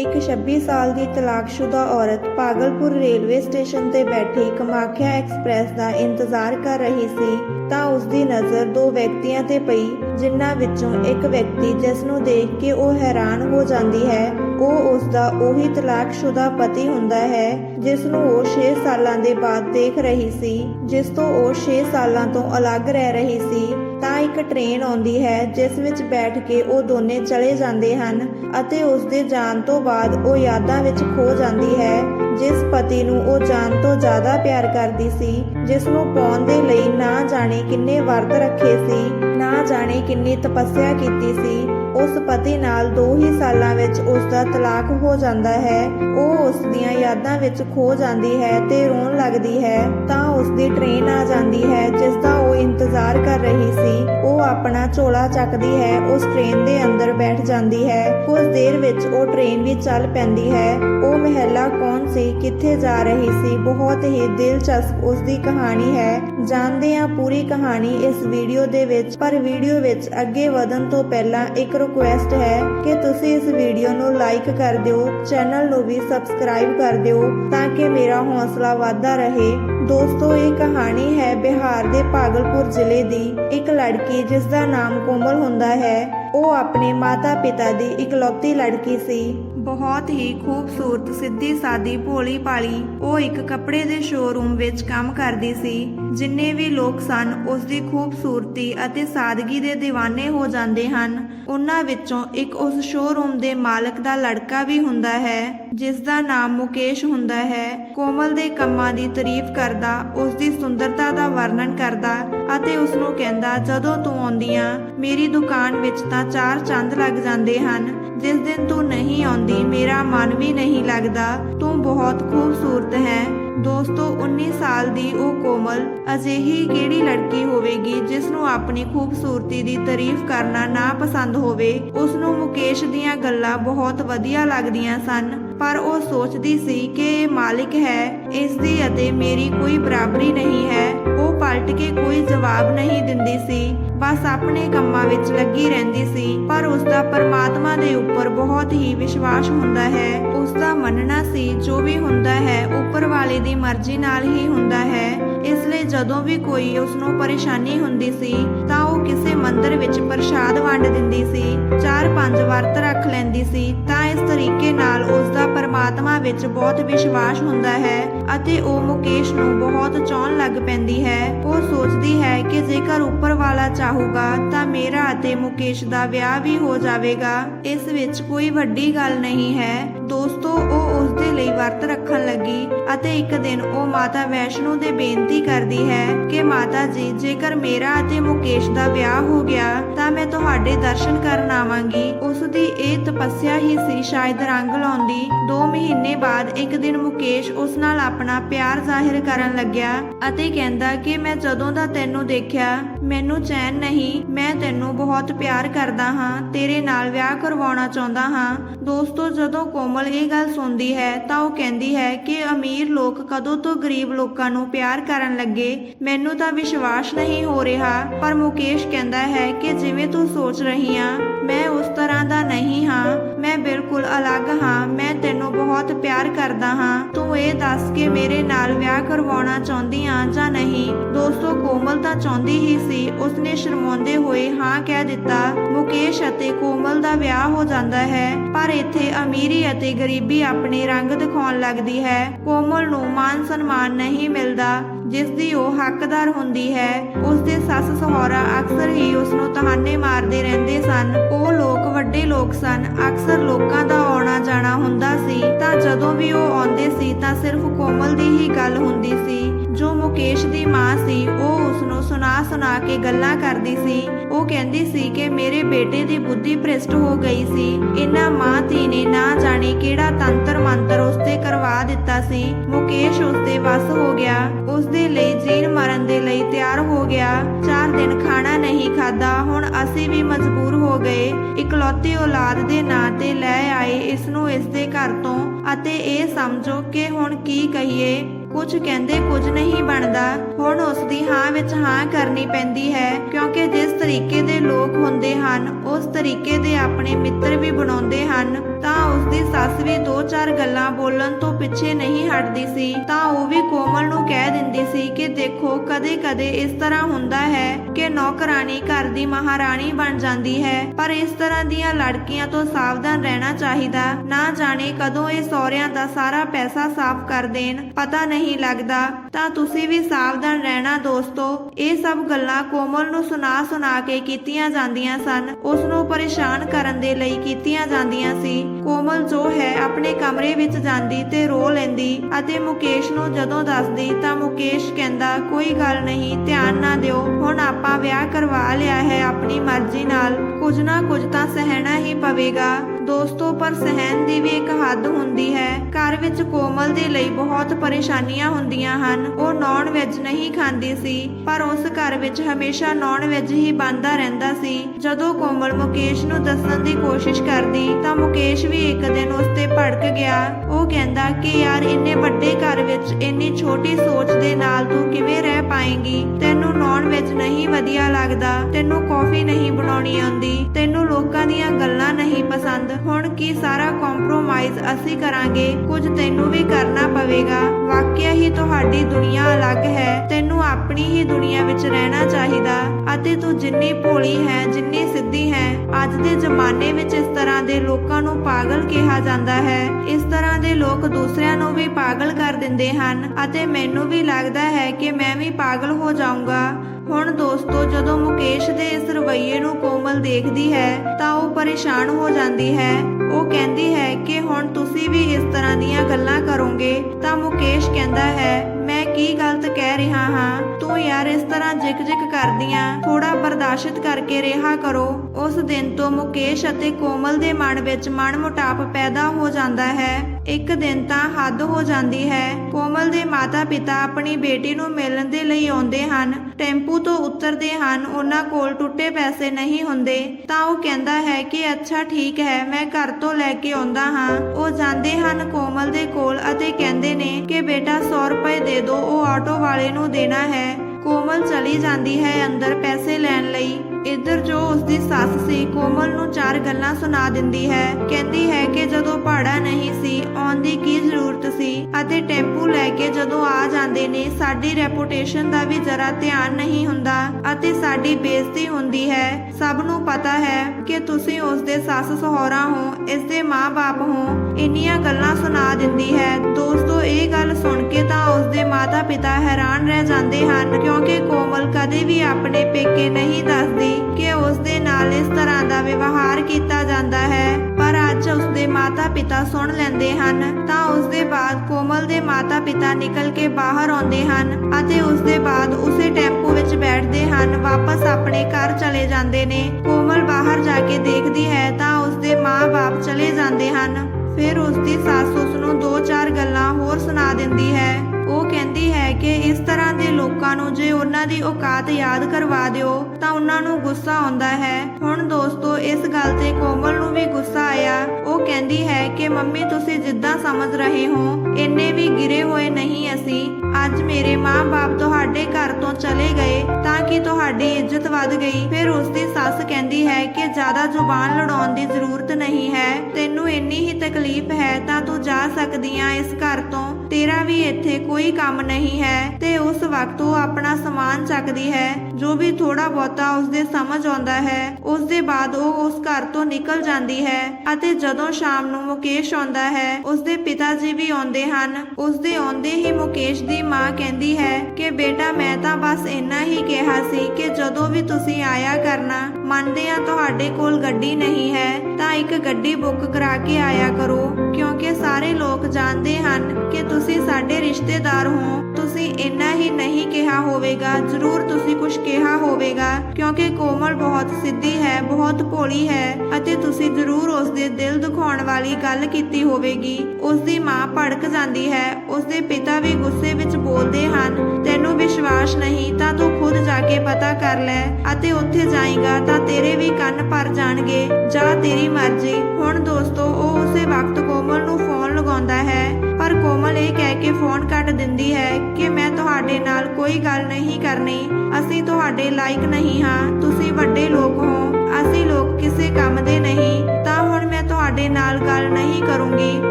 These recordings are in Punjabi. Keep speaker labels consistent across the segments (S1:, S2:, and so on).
S1: ਇੱਕ 26 ਸਾਲ ਦੀ ਤਲਾਕਸ਼ੁਦਾ ਔਰਤ ਪਾਗਲਪੁਰ ਰੇਲਵੇ ਸਟੇਸ਼ਨ ਤੇ ਬੈਠੀ ਕਮਾਖਿਆ ਐਕਸਪ੍ਰੈਸ ਦਾ ਇੰਤਜ਼ਾਰ ਕਰ ਰਹੀ ਸੀ, ਤਾਂ ਉਸ ਦੀ ਨਜ਼ਰ ਦੋ ਵਿਅਕਤੀਆਂ ਤੇ ਪਈ, ਜਿਨ੍ਹਾਂ ਵਿੱਚੋਂ ਇੱਕ ਵਿਅਕਤੀ ਜਿਸ ਨੂੰ ਦੇਖ ਕੇ ਉਹ ਹੈਰਾਨ ਹੋ ਜਾਂਦੀ ਹੈ, ਉਹ ਉਸ ਦਾ ਉਹੀ ਤਲਾਕਸ਼ੁਦਾ ਪਤੀ ਹੁੰਦਾ ਹੈ, ਜਿਸ ਨੂੰ ਉਹ 6 ਸਾਲਾਂ ਦੇ ਬਾਅਦ ਦੇਖ ਰਹੀ ਸੀ, ਜਿਸ ਤੋਂ ਉਹ 6 ਸਾਲਾਂ ਤੋਂ ਅਲੱਗ ਰਹਿ ਰਹੀ ਸੀ। ਤਾਂ ਇੱਕ ਟ੍ਰੇਨ ਆਉਂਦੀ ਹੈ, ਜਿਸ ਵਿੱਚ ਬੈਠ ਕੇ ਉਹ ਦੋਨੇ ਚਲੇ ਜਾਂਦੇ ਹਨ ਅਤੇ ਉਸ ਦੇ ਜਾਣ ਤੋਂ ਬਾਅਦ ਉਹ ਯਾਦਾਂ ਵਿੱਚ ਖੋ ਜਾਂਦੀ ਹੈ। ਜਿਸ ਪਤੀ ਨੂੰ ਉਹ ਜਾਣ ਤੋਂ ਜ਼ਿਆਦਾ ਪਿਆਰ ਕਰਦੀ ਸੀ, ਜਿਸ ਨੂੰ ਪਾਉਣ ਦੇ ਲਈ ਨਾ ਜਾਣੇ ਕਿੰਨੇ ਵਰਤ ਰੱਖੇ ਸੀ, ਨਾ ਜਾਣੇ ਕਿੰਨੀ ਤਪੱਸਿਆ ਕੀਤੀ ਸੀ ਉਸ ਪਤੀ ਨਾਲ 2 ਹੀ ਸਾਲਾਂ ਵਿੱਚ ਉਸ ਦਾ ਤਲਾਕ ਹੋ ਜਾਂਦਾ ਹੈ। ਉਹ ਉਸ ਦੀਆਂ ਯਾਦਾਂ ਵਿੱਚ ਖੋ ਜਾਂਦੀ ਹੈ ਤੇ ਰੋਣ ਲੱਗਦੀ ਹੈ। ਤਾਂ ਉਸ ਦੀ ਟ੍ਰੇਨ ਆ ਜਾਂਦੀ ਹੈ, ਜਿਸ ਦਾ ਉਹ ਇੰਤਜ਼ਾਰ ਕਰ ਰਹੀ ਸੀ। ਉਹ ਆਪਣਾ ਝੋਲਾ ਚੱਕਦੀ ਹੈ, ਉਸ ਟ੍ਰੇਨ ਦੇ ਅੰਦਰ ਬੈਠ ਜਾਂਦੀ ਹੈ। ਕੁਝ ਦੇਰ ਵਿੱਚ ਉਹ ਟ੍ਰੇਨ ਵੀ ਚੱਲ ਪੈਂਦੀ ਹੈ। ਉਹ ਮਹਿਲਾ ਕੌਣ ਸੀ, ਕਿੱਥੇ ਜਾ ਰਹੀ ਸੀ? ਬਹੁਤ ਹੀ ਦਿਲਚਸਪ ਉਸ ਦੀ ਕਹਾਣੀ ਹੈ। ਜਾਣਦੇ ਹਾਂ ਪੂਰੀ ਕਹਾਣੀ ਇਸ ਵੀਡੀਓ ਦੇ ਵਿੱਚ, ਪਰ ਵੀਡੀਓ ਵਿੱਚ ਅੱਗੇ ਵਧਣ ਤੋਂ ਪਹਿਲਾਂ ਇੱਕ ਰਿਕੁਐਸਟ ਹੈ ਕਿ ਤੁਸੀਂ ਇਸ ਵੀਡੀਓ ਨੂੰ ਲਾਈਕ ਕਰ ਦਿਓ ਚੈਨਲ ਨੂੰ ਵੀ ਸਬਸਕ੍ਰਾਈਬ ਕਰ ਦਿਓ ਤਾਂ ਕਿ ਮੇਰਾ ਹੌਸਲਾ ਵਧਦਾ ਰਹੇ। ਦੋਸਤੋ, ਇਹ ਕਹਾਣੀ ਹੈ ਬਿਹਾਰ ਦੇ ਭਾਗਲਪੁਰ ਜ਼ਿਲ੍ਹੇ ਦੀ ਇੱਕ ਲੜਕੀ ਜਿਸ ਦਾ ਨਾਮ ਕੋਮਲ ਹੁੰਦਾ ਹੈ। ਉਹ ਆਪਣੇ ਮਾਤਾ-ਪਿਤਾ ਦੀ ਇਕਲੌਤੀ ਲੜਕੀ ਸੀ। ਬਹੁਤ ਹੀ ਖੂਬਸੂਰਤ, ਸਿੱਧੀ ਸਾਦੀ ਭੋਲੀ ਭਾਲੀ ਉਹ ਇੱਕ ਕੱਪੜੇ ਦੇ ਸ਼ੋਰੂਮ ਵਿੱਚ ਕੰਮ ਕਰਦੀ ਸੀ। ਜਿੰਨੇ ਵੀ ਲੋਕ ਸਨ, ਉਸ ਦੀ ਖੂਬਸੂਰਤੀ ਅਤੇ ਸਾਦਗੀ ਦੇ دیਵਾਨੇ ਹੋ ਜਾਂਦੇ ਹਨ। ਉਹਨਾਂ ਵਿੱਚੋਂ ਇੱਕ ਉਸ ਸ਼ੋਰੂਮ ਦੇ ਮਾਲਕ ਦਾ ਲੜਕਾ ਵੀ ਹੁੰਦਾ ਹੈ, ਜਿਸ ਦਾ ਨਾਮ ਮੁਕੇਸ਼ ਹੁੰਦਾ ਹੈ। ਕੋਮਲ ਦੇ ਕੰਮਾਂ ਦੀ ਤਾਰੀਫ ਕਰਦਾ, ਉਸ ਦੀ ਸੁੰਦਰਤਾ ਦਾ ਵਰਣਨ ਕਰਦਾ ਅਤੇ ਉਸ ਨੂੰ ਕਹਿੰਦਾ, ਜਦੋਂ ਤੂੰ ਆਉਂਦੀਆਂ, ਮੇਰੀ ਦੁਕਾਨ ਵਿੱਚ ਤਾਂ ਚਾਰ ਚੰਦ ਲੱਗ ਜਾਂਦੇ ਹਨ। ਜਿਸ ਦਿਨ ਤੂੰ ਨਹੀਂ ਆਉਂਦੀ, ਮੇਰਾ ਮਨ ਵੀ ਨਹੀਂ ਲੱਗਦਾ। ਤੂੰ ਬਹੁਤ ਖੂਬਸੂਰਤ ਹੈ। ਦੋਸਤੋ 19 ਸਾਲ ਦੀ ਉਹ ਕੋਮਲ ਅਜਿਹੀ ਕਿਹੜੀ ਲੜਕੀ ਹੋਵੇਗੀ ਜਿਸ ਨੂੰ ਆਪਣੀ ਖੂਬਸੂਰਤੀ ਦੀ ਤਾਰੀਫ ਕਰਨਾ ਨਾ ਪਸੰਦ ਹੋਵੇ? ਉਸ ਨੂੰ ਮੁਕੇਸ਼ ਦੀਆਂ ਗੱਲਾਂ ਬਹੁਤ ਵਧੀਆ ਲੱਗਦੀਆਂ ਸਨ, ਪਰ ਉਹ ਸੋਚਦੀ ਸੀ ਕਿ ਇਹ ਮਾਲਿਕ ਹੈ ਇਸ ਦੀ ਅਤੇ ਮੇਰੀ ਕੋਈ ਬਰਾਬਰੀ ਨਹੀਂ ਹੈ। ਉਹ ਪਲਟ ਕੇ ਕੋਈ ਜਵਾਬ ਨਹੀਂ ਦਿੰਦੀ ਸੀ। ਬਸ ਆਪਣੇ ਕੰਮਾਂ ਵਿੱਚ ਲੱਗੀ ਰਹਿੰਦੀ ਸੀ, ਪਰ ਉਸ ਦਾ ਪਰਮਾਤਮਾ ਦੇ ਉੱਪਰ ਬਹੁਤ ਹੀ ਵਿਸ਼ਵਾਸ ਹੁੰਦਾ ਹੈ। ਉਸ ਦਾ ਮੰਨਣਾ ਸੀ, ਜੋ ਵੀ ਹੁੰਦਾ ਹੈ, ਉੱਪਰ ਵਾਲੇ ਦੀ ਮਰਜ਼ੀ ਨਾਲ ਹੀ ਹੁੰਦਾ ਹੈ। ਇਸ ਲਈ ਜਦੋਂ ਵੀ ਕੋਈ ਉਸ ਨੂੰ ਪਰੇਸ਼ਾਨੀ ਹੁੰਦੀ ਸੀ, ਤਾਂ ਉਹ ਕਿਸੇ ਮੰਦਿਰ ਵਿੱਚ ਪ੍ਰਸ਼ਾਦ ਵੰਡ ਦਿੰਦੀ ਸੀ ਚਾਰ ਪੰਜ ਵਰਤ ਰੱਖ ਲੈਂਦੀ ਸੀ, ਤਾਂ ਇਸ ਤਰੀਕੇ ਨਾਲ ਉਸ ਦਾ ਪਰਮਾਤਮਾ ਵਿੱਚ ਬਹੁਤ ਵਿਸ਼ਵਾਸ ਹੁੰਦਾ ਹੈ ਅਤੇ ਉਹ ਮੁਕੇਸ਼ ਨੂੰ ਬਹੁਤ ਚਾਹਣ ਲੱਗ ਪੈਂਦੀ ਹੈ। ਉਹ ਸੋਚਦੀ ਹੈ ਕਿ ਜੇਕਰ ਉੱਪਰ ਵਾਲਾ ਚਾਹੂਗਾ ਤਾਂ ਮੇਰਾ ਅਤੇ ਮੁਕੇਸ਼ ਦਾ ਵਿਆਹ ਵੀ ਹੋ ਜਾਵੇਗਾ। ਇਸ ਵਿੱਚ ਕੋਈ ਵੱਡੀ ਗੱਲ ਨਹੀਂ ਹੈ। ਦੋਸਤੋ, ਉਹ ਉਸ ਦੇ ਲਈ ਵਰਤ ਰੱਖਣ ਲੱਗੀ ਅਤੇ ਇੱਕ ਦਿਨ ਉਹ ਮਾਤਾ ਵੈਸ਼ਨੂ ਦੇ ਬੇਨਤੀ ਕਰਦੀ ਹੈ ਕਿ ਮਾਤਾ ਜੀ, ਜੇਕਰ ਮੇਰਾ ਅਤੇ ਮੁਕੇਸ਼ ਦਾ ਵਿਆਹ ਹੋ ਗਿਆ ਤਾਂ ਮੈਂ ਤੁਹਾਡੇ ਦਰਸ਼ਨ ਕਰਨ ਆਵਾਂਗੀ। ਉਸ ਦੀ ਇਹ ਤਪੱਸਿਆ ਹੀ ਸੀ ਸ਼ਾਇਦ ਰੰਗ ਲਾਉਂਦੀ। 2 ਮਹੀਨੇ ਬਾਅਦ ਇੱਕ ਦਿਨ ਮੁਕੇਸ਼ ਉਸ ਨਾਲ ਆਪਣਾ ਪਿਆਰ ਜ਼ਾਹਿਰ ਕਰਨ ਲੱਗਿਆ ਅਤੇ ਕਹਿੰਦਾ ਕਿ ਮੈਂ ਜਦੋਂ ਦਾ ਤੈਨੂੰ ਦੇਖਿਆ ਮੈਨੂੰ ਚੈਨ ਨਹੀਂ, ਮੈਂ ਤੈਨੂੰ ਬਹੁਤ ਪਿਆਰ ਕਰਦਾ ਹਾਂ, ਤੇਰੇ ਨਾਲ ਵਿਆਹ ਕਰਵਾਉਣਾ ਚਾਹੁੰਦਾ ਹਾਂ। ਦੋਸਤੋ, ਜਦੋਂ ਕੋਮਲ ਇਹ ਗੱਲ ਸੁਣਦੀ ਹੈ, ਤਾਂ ਉਹ ਕਹਿੰਦੀ ਹੈ ਕਿ ਅਮੀਰ ਲੋਕ ਕਦੋਂ ਤੋਂ ਗਰੀਬ ਲੋਕਾਂ ਨੂੰ ਪਿਆਰ ਕਰਨ ਲੱਗੇ। ਮੈਨੂੰ ਤਾਂ ਵਿਸ਼ਵਾਸ ਨਹੀਂ ਹੋ ਰਿਹਾ, ਪਰ ਮੁਕੇਸ਼ ਕਹਿੰਦਾ ਹੈ ਕਿ ਜਿਵੇਂ ਤੂੰ ਸੋਚ ਰਹੀ ਆ, ਮੈਂ ਉਸ ਤਰ੍ਹਾਂ ਦਾ ਨਹੀਂ ਹਾਂ। ਮੈਂ ਬਿਲਕੁਲ ਅਲੱਗ ਹਾਂ, ਮੈਂ ਤੈਨੂੰ ਬਹੁਤ ਪਿਆਰ ਕਰਦਾ ਹਾਂ। ਤੂੰ ਇਹ ਦੱਸ ਕੇ ਮੇਰੇ ਨਾਲ ਵਿਆਹ ਕਰਵਾਉਣਾ ਚਾਹੁੰਦੀ ਆ ਜਾਂ ਨਹੀਂ? ਦੋਸਤੋ, ਕੋਮਲ ਤਾਂ ਚਾਹੁੰਦੀ ਹੀ ਸੀ, ਉਸਨੇ ਸ਼ਰਮਾਉਂਦੇ ਹੋਏ ਹਾਂ ਕਹਿ ਦਿੱਤਾ, ਮੁਕੇਸ਼ ਅਤੇ ਕੋਮਲ ਦਾ ਵਿਆਹ ਹੋ ਜਾਂਦਾ ਹੈ, ਪਰ ਇੱਥੇ ਅਮੀਰੀ ਅਤੇ ਗਰੀਬੀ ਆਪਣੇ ਰੰਗ ਦਿਖਾਉਣ ਲੱਗਦੀ ਹੈ। ਕੋਮਲ ਨੂੰ ਮਾਨ ਸਨਮਾਨ ਨਹੀਂ ਮਿਲਦਾ, ਜਿਸ ਦੀ ਉਹ ਹੱਕਦਾਰ ਹੁੰਦੀ ਹੈ। ਉਸ ਦੇ ਸੱਸ ਸਹੁਰਾ ਅਕਸਰ ਹੀ ਉਸ ਨੂੰ ਤਾਹਨੇ ਮਾਰਦੇ ਰਹਿੰਦੇ ਸਨ। ਉਹ ਲੋਕ ਵੱਡੇ ਲੋਕ ਸਨ, ਅਕਸਰ ਲੋਕਾਂ ਦਾ ਆਉਣਾ ਜਾਣਾ ਹੁੰਦਾ ਸੀ। ਤਾਂ ਜਦੋਂ ਵੀ ਉਹ ਆਉਂਦੇ ਸੀ, ਤਾਂ ਸਿਰਫ ਕੋਮਲ ਦੀ ਹੀ ਗੱਲ ਹੁੰਦੀ ਸੀ। ਜੋ ਮੁਕੇਸ਼ ਦੀ ਮਾਂ ਸੀ, ਉਹ ਉਸ ਨੂੰ ਸੁਣਾ ਸੁਣਾ ਕੇ ਗੱਲਾਂ ਕਰਦੀ ਸੀ। ਉਹ ਕਹਿੰਦੀ ਸੀ ਕਿ ਮੇਰੇ ਬੇਟੇ ਦੀ ਬੁੱਧੀ ਭ੍ਰਿਸ਼ਟ ਹੋ ਗਈ ਸੀ। ਇਹਨਾਂ ਮਾਂ ਧੀ ਨੇ ਨਾ ਜਾਣੇ ਕਿਹੜਾ ਤੰਤਰ ਮੰਤਰ ਉਸ ਤੇ ਕਰਵਾ ਦਿੱਤਾ ਸੀ। ਮੁਕੇਸ਼ ਉਸ ਦੇ ਵੱਸ ਹੋ ਗਿਆ। ਉਸ ਦੇ ਲਈ ਜੀਣ ਮਰਨ ਦੇ ਲਈ ਤਿਆਰ ਹੋ ਗਿਆ। ਚਾਰ ਦਿਨ ਖਾਣਾ ਨਹੀਂ ਖਾਦਾ ਹੁਣ ਅਸੀਂ ਵੀ ਮਜਬੂਰ ਹੋ ਗਏ। ਇਕਲੌਤੀ ਔਲਾਦ ਦੇ ਨਾਂ ਤੇ ਲੈ ਆਏ ਇਸ ਨੂੰ ਇਸ ਦੇ ਘਰ ਤੋਂ। ਅਤੇ ਇਹ ਸਮਝੋ ਕਿ ਹੁਣ ਕੀ ਕਹੀਏ। ਕੁਝ ਕਹਿੰਦੇ ਕੁਝ ਨਹੀਂ ਬਣਦਾ। ਹੁਣ ਉਸ ਦੀ ਹਾਂ ਵਿੱਚ ਹਾਂ ਕਰਨੀ ਪੈਂਦੀ ਹੈ, ਕਿਉਂਕਿ ਜਿਸ ਤਰੀਕੇ ਦੇ ਲੋਕ ਹੁੰਦੇ ਹਨ, ਉਸ ਤਰੀਕੇ ਦੇ ਆਪਣੇ ਮਿੱਤਰ ਵੀ ਬਣਾਉਂਦੇ ਹਨ। ਤਾਂ ਉਸਦੀ ਸੱਸ ਵੀ ਦੋ ਚਾਰ ਗੱਲਾਂ ਬੋਲਣ ਤੋਂ ਪਿੱਛੇ ਨਹੀਂ ਹਟਦੀ ਸੀ। ਤਾਂ ਉਹ ਵੀ ਕੋਮਲ ਨੂੰ ਕਹਿ ਦਿੰਦੀ ਸੀ ਕਿ ਦੇਖੋ, ਕਦੇ-ਕਦੇ ਇਸ ਤਰ੍ਹਾਂ ਹੁੰਦਾ ਹੈ ਕਿ ਨੌਕਰਾਨੀ ਘਰ ਦੀ ਮਹਾਰਾਣੀ ਬਣ ਜਾਂਦੀ ਹੈ। ਪਰ ਇਸ ਤਰ੍ਹਾਂ ਦੀਆਂ ਲੜਕੀਆਂ ਤੋਂ ਸਾਵਧਾਨ ਰਹਿਣਾ ਚਾਹੀਦਾ। ਨਾ ਜਾਣੇ ਕਦੋਂ ਇਹ ਸਹੁਰਿਆਂ ਦਾ ਸਾਰਾ ਪੈਸਾ ਸਾਫ਼ ਕਰ ਦੇਣ। ਪਤਾ ਨਹੀਂ ਲੱਗਦਾ। ਤਾਂ ਤੁਸੀਂ ਵੀ ਸਾਵਧਾਨ ਰਹਿਣਾ ਦੋਸਤੋ। ਇਹ ਸਭ ਗੱਲਾਂ ਕੋਮਲ ਨੂੰ ਸੁਣਾ ਸੁਣਾ ਕੇ ਕੀਤੀਆਂ ਜਾਂਦੀਆਂ ਸਨ। ਉਸ ਨੂੰ ਪਰੇਸ਼ਾਨ ਕਰਨ ਦੇ ਲਈ ਕੀਤੀਆਂ ਜਾਂਦੀਆਂ ਸੀ। ਕੋਮਲ ਜੋ ਹੈ ਆਪਣੇ ਕਮਰੇ ਵਿੱਚ ਜਾਂਦੀ ਤੇ ਰੋ ਲੈਂਦੀ ਅਤੇ ਮੁਕੇਸ਼ ਨੂੰ ਜਦੋਂ ਦੱਸਦੀ ਤਾਂ ਮੁਕੇਸ਼ ਕਹਿੰਦਾ, ਕੋਈ ਗੱਲ ਨਹੀਂ, ਧਿਆਨ ਨਾ ਦਿਓ, ਹੁਣ ਆਪਾਂ ਵਿਆਹ ਕਰਵਾ ਲਿਆ ਹੈ ਆਪਣੀ ਮਰਜ਼ੀ ਨਾਲ। ਕੁਝ ਨਾ ਕੁਝ ਤਾਂ ਸਹਿਣਾ ਹੀ ਪਵੇਗਾ। ਦੋਸਤੋ, ਪਰ ਸਹਿਣ ਦੀ ਵੀ ਇੱਕ ਹੱਦ ਹੁੰਦੀ ਹੈ। ਘਰ ਵਿੱਚ ਕੋਮਲ ਦੇ ਲਈ ਬਹੁਤ ਪਰੇਸ਼ਾਨੀਆਂ ਹੁੰਦੀਆਂ ਹਨ। ਉਹ ਨੌਨ ਵੈਜ ਨਹੀਂ ਖਾਂਦੀ ਸੀ, ਪਰ ਉਸ ਘਰ ਵਿੱਚ ਹਮੇਸ਼ਾ ਨੌਨ ਵੈਜ ਹੀ ਬਣਦਾ ਰਹਿੰਦਾ ਸੀ। ਜਦੋਂ ਕੋਮਲ ਮੁਕੇਸ਼ ਨੂੰ ਦੱਸਣ ਦੀ ਕੋਸ਼ਿਸ਼ ਕਰਦੀ, ਤਾਂ ਮੁਕੇਸ਼ ਵੀ ਇੱਕ ਦਿਨ ਉਸ ਤੇ ਭੜਕ ਗਿਆ। ਉਹ ਕਹਿੰਦਾ ਕਿ ਯਾਰ, ਇੰਨੇ ਵੱਡੇ ਘਰ ਵਿੱਚ ਇੰਨੀ ਛੋਟੀ ਸੋਚ ਦੇ ਨਾਲ ਤੂੰ ਕਿਵੇਂ ਰਹਿ ਪਾਏਂਗੀ? ਤੈਨੂੰ ਨੌਨ ਵੈਜ ਨਹੀਂ ਵਧੀਆ ਲੱਗਦਾ। ਤੈਨੂੰ ਕੌਫੀ ਨਹੀਂ ਬਣਾਉਣੀ ਆਉਂਦੀ। ਤੈਨੂੰ ਲੋਕਾਂ ਦੀਆਂ ਗੱਲਾਂ ਨਹੀਂ ਪਸੰਦ। ਹੁਣ ਕੀ ਸਾਰਾ ਕੰਪਰੋਮਾਈਜ਼ ਅਸੀਂ ਕਰਾਂਗੇ, ਕੁਝ ਤੈਨੂੰ ਵੀ ਕਰਨਾ ਪਵੇਗਾ। ਵਾਕਿਆ ਹੀ ਤੁਹਾਡੀ ਦੁਨੀਆ ਅਲੱਗ ਹੈ, ਤੈਨੂੰ ਆਪਣੀ ਹੀ ਦੁਨੀਆ ਵਿੱਚ ਰਹਿਣਾ ਚਾਹੀਦਾ। ਅਤੇ ਤੂੰ ਜਿੰਨੀ ਭੋਲੀ ਹੈ, ਜਿੰਨੀ ਸਿੱਧੀ ਹੈ, ਅੱਜ ਦੇ ਜ਼ਮਾਨੇ ਵਿੱਚ ਇਸ ਤਰ੍ਹਾਂ ਦੇ ਲੋਕਾਂ ਨੂੰ ਪਾਗਲ ਕਿਹਾ ਜਾਂਦਾ ਹੈ। ਇਸ ਤਰ੍ਹਾਂ ਦੇ ਲੋਕ ਦੂਸਰਿਆਂ ਨੂੰ ਵੀ ਪਾਗਲ ਕਰ ਦਿੰਦੇ ਹਨ। ਅਤੇ ਮੈਨੂੰ ਵੀ ਲੱਗਦਾ ਹੈ ਕਿ ਮੈਂ ਵੀ ਪਾਗਲ ਹੋ ਜਾਊਂਗਾ। ਹੁਣ ਦੋਸਤੋ, ਜਦੋਂ ਮੁਕੇਸ਼ ਦੇ ਇਸ ਰਵੱਈਏ ਨੂੰ ਕੋਮਲ ਦੇਖਦੀ ਹੈ, ਤਾਂ ਉਹ ਪਰੇਸ਼ਾਨ ਹੋ ਜਾਂਦੀ ਹੈ। ਉਹ ਕਹਿੰਦੀ ਹੈ ਕਿ ਹੁਣ ਤੁਸੀਂ ਵੀ ਇਸ ਤਰ੍ਹਾਂ ਦੀਆਂ ਗੱਲਾਂ ਕਰੋਗੇ, ਤਾਂ ਮੁਕੇਸ਼ ਕਹਿੰਦਾ ਹੈ, ਮੈਂ ਕੀ ਗਲਤ ਕਹਿ ਰਿਹਾ ਹਾਂ? ਤੂੰ ਯਾਰ ਇਸ ਤਰ੍ਹਾਂ ਜਿਕ-ਜਿਕ ਕਰਦੀਆਂ ਥੋੜਾ ਬਰਦਾਸ਼ਤ ਕਰਕੇ ਰਿਹਾ ਕਰੋ। ਉਸ ਦਿਨ ਤੋਂ ਮੁਕੇਸ਼ ਅਤੇ ਕੋਮਲ ਦੇ ਮਨ ਵਿੱਚ ਮਨਮੁਟਾਪ ਪੈਦਾ ਹੋ ਜਾਂਦਾ ਹੈ। ਇੱਕ ਦਿਨ ਤਾਂ ਹੱਦ ਹੋ ਜਾਂਦੀ ਹੈ। ਕੋਮਲ ਦੇ ਮਾਤਾ-ਪਿਤਾ ਆਪਣੀ ਬੇਟੀ ਨੂੰ ਮਿਲਣ ਦੇ ਲਈ ਆਉਂਦੇ ਹਨ। ਟੈਂਪੂ ਤੋਂ ਉਤਰਦੇ ਹਨ। ਉਹਨਾਂ ਕੋਲ ਟੁੱਟੇ ਪੈਸੇ ਨਹੀਂ ਹੁੰਦੇ। ਤਾਂ ਉਹ ਕਹਿੰਦਾ ਹੈ ਕਿ, ਅੱਛਾ, ਠੀਕ ਹੈ, ਮੈਂ ਘਰ ਤੋਂ ਲੈ ਕੇ ਆਉਂਦਾ ਹਾਂ। ਉਹ ਜਾਂਦੇ ਹਨ ਕੋਮਲ ਦੇ ਕੋਲ ਅਤੇ ਕਹਿੰਦੇ ਨੇ ਕਿ, ਬੇਟਾ 100 ਰੁਪਏ ਦੇ ਦਿਓ ਉਹ ਆਟੋ ਵਾਲੇ ਨੂੰ ਦੇਣਾ ਹੈ। ਕੋਮਲ ਚਲੀ ਜਾਂਦੀ ਹੈ ਅੰਦਰ ਪੈਸੇ ਲੈਣ ਲਈ। ਇੱਧਰ ਜੋ ਉਸਦੀ ਸੱਸ ਸੀ, ਕੋਮਲ ਨੂੰ ਚਾਰ ਗੱਲਾਂ ਸੁਣਾ ਦਿੰਦੀ ਹੈ। ਕਹਿੰਦੀ ਹੈ ਕਿ ਜਦੋਂ ਭਾੜਾ ਨਹੀਂ ਸੀ, ਆਉਣ ਦੀ ਕੀ ਜ਼ਰੂਰਤ ਸੀ? ਅਤੇ ਟੈਂਪੂ ਲੈ ਕੇ ਜਦੋਂ ਆ ਜਾਂਦੇ ਨੇ, ਸਾਡੀ ਰੈਪੂਟੇਸ਼ਨ ਦਾ ਵੀ ਜ਼ਰਾ ਧਿਆਨ ਨਹੀਂ ਹੁੰਦਾ ਅਤੇ ਸਾਡੀ ਬੇਇੱਜ਼ਤੀ ਹੁੰਦੀ ਹੈ। ਸਭ ਨੂੰ ਪਤਾ ਹੈ ਕਿ ਤੁਸੀਂ ਉਸਦੇ ਸੱਸ ਸਹੁਰਾ ਹੋ, ਇਸਦੇ ਮਾਂ-ਬਾਪ ਹੋ। ਇੰਨੀਆਂ ਗੱਲਾਂ ਸੁਣਾ ਦਿੰਦੀ ਹੈ। ਦੋਸਤੋ, ਇਹ ਗੱਲ ਸੁਣ ਕੇ ਤਾਂ ਉਸਦੇ ਮਾਤਾ-ਪਿਤਾ ਹੈਰਾਨ ਰਹਿ ਜਾਂਦੇ ਹਨ ਕਿਉਂਕਿ ਕੋਮਲ ਕਦੇ ਵੀ ਆਪਣੇ ਪੇਕੇ ਨਹੀਂ ਦੱਸਦੀ ਕਿ ਉਸ ਦੇ ਨਾਲ ਇਸ ਤਰ੍ਹਾਂ ਦਾ ਵਿਵਹਾਰ ਕੀਤਾ ਜਾਂਦਾ ਹੈ। ਪਰ ਅੱਜ ਉਸ ਦੇ ਮਾਤਾ-ਪਿਤਾ ਸੁਣ ਲੈਂਦੇ ਹਨ, ਤਾਂ ਉਸ ਦੇ ਬਾਅਦ ਕੋਮਲ ਦੇ ਮਾਤਾ-ਪਿਤਾ ਨਿਕਲ ਕੇ ਬਾਹਰ ਆਉਂਦੇ ਹਨ ਅਤੇ ਉਸ ਦੇ ਬਾਅਦ ਉਸੇ ਟੈਂਪੂ ਵਿੱਚ ਬੈਠਦੇ ਹਨ, ਵਾਪਸ ਆਪਣੇ ਘਰ ਚਲੇ ਜਾਂਦੇ ਨੇ। ਕੋਮਲ ਬਾਹਰ ਜਾ ਕੇ ਦੇਖਦੀ ਹੈ, ਤਾਂ ਉਸ ਦੇ ਮਾਂ-ਬਾਪ ਚਲੇ ਜਾਂਦੇ ਹਨ। ਫਿਰ ਉਸ ਦੀ ਸੱਸ ਉਸ ਨੂੰ ਦੋ ਚਾਰ ਗੱਲਾਂ ਹੋਰ ਸੁਣਾ ਦਿੰਦੀ ਹੈ। ਉਹ ਕਹਿੰਦੀ ਹੈ ਕਿ ਇਸ ਤਰ੍ਹਾਂ ਦੇ ਲੋਕਾਂ ਨੂੰ ਜੇ ਉਹਨਾਂ ਦੀ ਔਕਾਤ ਯਾਦ ਕਰਵਾ ਦਿਓ, ਤਾਂ ਉਹਨਾਂ ਨੂੰ ਗੁੱਸਾ ਆਉਂਦਾ ਹੈ। ਹੁਣ ਦੋਸਤੋ, ਇਸ ਗੱਲ ਤੇ ਕੋਮਲ ਨੂੰ ਵੀ ਗੁੱਸਾ ਆਇਆ। ਉਹ ਕਹਿੰਦੀ ਹੈ ਕਿ, ਮੰਮੀ, ਤੁਸੀਂ ਜਿੱਦਾਂ ਸਮਝ ਰਹੇ ਹੋ, ਇੰਨੇ ਵੀ ਗਿਰੇ ਹੋਏ ਨਹੀਂ ਅਸੀਂ। ਅੱਜ ਮੇਰੇ ਮਾਂ-ਬਾਪ ਤੁਹਾਡੇ ਘਰ ਤੋਂ ਚਲੇ ਗਏ ਤਾਂ ਕਿ ਤੁਹਾਡੀ ਇੱਜ਼ਤ ਵੱਧ ਗਈ। ਫਿਰ ਉਸ ਦੀ ਸੱਸ ਕਹਿੰਦੀ ਹੈ ਕਿ ਜ਼ਿਆਦਾ ਜ਼ੁਬਾਨ ਲੜਾਉਣ ਦੀ ਜ਼ਰੂਰਤ ਨਹੀਂ ਹੈ। ਤੈਨੂੰ ਇੰਨੀ ਹੀ ਤਕਲੀਫ ਹੈ ਤਾਂ ਤੂੰ ਜਾ ਸਕਦੀ ਆ ਇਸ ਘਰ ਤੋਂ। ਤੇਰਾ ਵੀ ਇੱਥੇ ਕੋਈ ਕੰਮ ਨਹੀਂ ਹੈ ਤੇ ਉਸ ਵਕਤ ਉਹ ਆਪਣਾ ਸਮਾਨ ਚੱਕਦੀ ਹੈ। ਜੋ ਵੀ ਥੋੜਾ ਬਹੁਤਾ ਉਸਦੇ ਸਮਝ ਆਉਂਦਾ ਹੈ ਉਸ ਦੇ ਬਾਅਦ ਉਹ ਉਸ ਘਰ ਤੋਂ ਨਿਕਲ ਜਾਂਦੀ ਹੈ ਅਤੇ ਜਦੋਂ ਸ਼ਾਮ ਨੂੰ ਮੁਕੇਸ਼ ਆਉਂਦਾ ਹੈ, ਉਸਦੇ ਪਿਤਾ ਜੀ ਵੀ ਆਉਂਦੇ ਹਨ। ਉਸਦੇ ਆਉਂਦੇ ਹੀ ਮੁਕੇਸ਼ ਦੀ ਮਾਂ ਕਹਿੰਦੀ ਹੈ ਕਿ, ਬੇਟਾ, ਮੈਂ ਤਾਂ ਬਸ ਇੰਨਾ ਹੀ ਕਿਹਾ ਸੀ ਕਿ ਜਦੋਂ ਵੀ ਤੁਸੀਂ ਆਇਆ ਕਰਨਾ, ਮੰਨਦੇ ਆ ਤੁਹਾਡੇ ਕੋਲ ਗੱਡੀ ਨਹੀਂ ਹੈ, ਤਾਂ ਇੱਕ ਗੱਡੀ ਬੁੱਕ ਕਰਾ ਕੇ ਆਇਆ ਕਰੋ। ਕਿਉਂਕਿ ਸਾਰੇ ਲੋਕ ਜਾਣਦੇ ਹਨ ਕਿ ਤੁਸੀਂ ਸਾਡੇ ਰਿਸ਼ਤੇਦਾਰ ਹੋ। ਤੁਸੀਂ ਇੰਨਾ ਹੀ ਨਹੀਂ ਕਿਹਾ ਹੋਵੇਗਾ। ਜ਼ਰੂਰ ਤੁਸੀਂ ਕੁਝ ਕਿਹਾ ਹੋਵੇਗਾ, ਕਿਉਂਕਿ ਕੋਮਲ ਬਹੁਤ ਸਿੱਧੀ ਹੈ, ਬਹੁਤ ਭੋਲੀ ਹੈ ਅਤੇ ਤੁਸੀਂ ਜ਼ਰੂਰ ਉਸ ਦੇ ਦਿਲ ਦੁਖਾਉਣ ਵਾਲੀ ਗੱਲ ਕੀਤੀ ਹੋਵੇਗੀ। ਉਸ ਦੀ ਮਾਂ ਭੜਕ ਜਾਂਦੀ ਹੈ। ਉਸ ਦੇ ਪਿਤਾ ਵੀ ਗੁੱਸੇ ਵਿੱਚ ਬੋਲਦੇ ਹਨ, ਤੈਨੂੰ ਵਿਸ਼ਵਾਸ ਨਹੀਂ, ਤਾਂ ਤੂੰ ਖੁਦ ਜਾ ਕੇ ਪਤਾ ਕਰ ਲੈ ਅਤੇ ਉੱਥੇ ਜਾਏਗਾ ਤਾਂ ਤੇਰੇ ਵੀ ਕੰਨ ਭਰ ਜਾਣਗੇ। ਜਾਂ ਤੇਰੀ ਮਰਜ਼ੀ। ਹੁਣ ਦੋਸਤੋ, ਉਹ ਵਕਤ ਕੋਮਲ ਨੂੰ ਫੋਨ ਲਗਾਉਂਦਾ ਹੈ, ਪਰ ਕੋਮਲ ਇਹ ਕਹਿ ਕੇ ਫੋਨ ਕੱਟ ਦਿੰਦੀ ਹੈ ਕਿ ਮੈਂ ਤੁਹਾਡੇ ਨਾਲ ਕੋਈ ਗੱਲ ਨਹੀਂ ਕਰਨੀ, ਅਸੀਂ ਤੁਹਾਡੇ ਲਾਇਕ ਨਹੀਂ ਹਾਂ, ਤੁਸੀਂ ਵੱਡੇ ਲੋਕ ਹੋ, ਅਸੀਂ ਲੋਕ ਕਿਸੇ ਕੰਮ ਦੇ ਨਹੀਂ, ਤਾਂ ਹੁਣ ਮੈਂ ਤੁਹਾਡੇ ਨਾਲ ਗੱਲ ਨਹੀਂ ਕਰੂੰਗੀ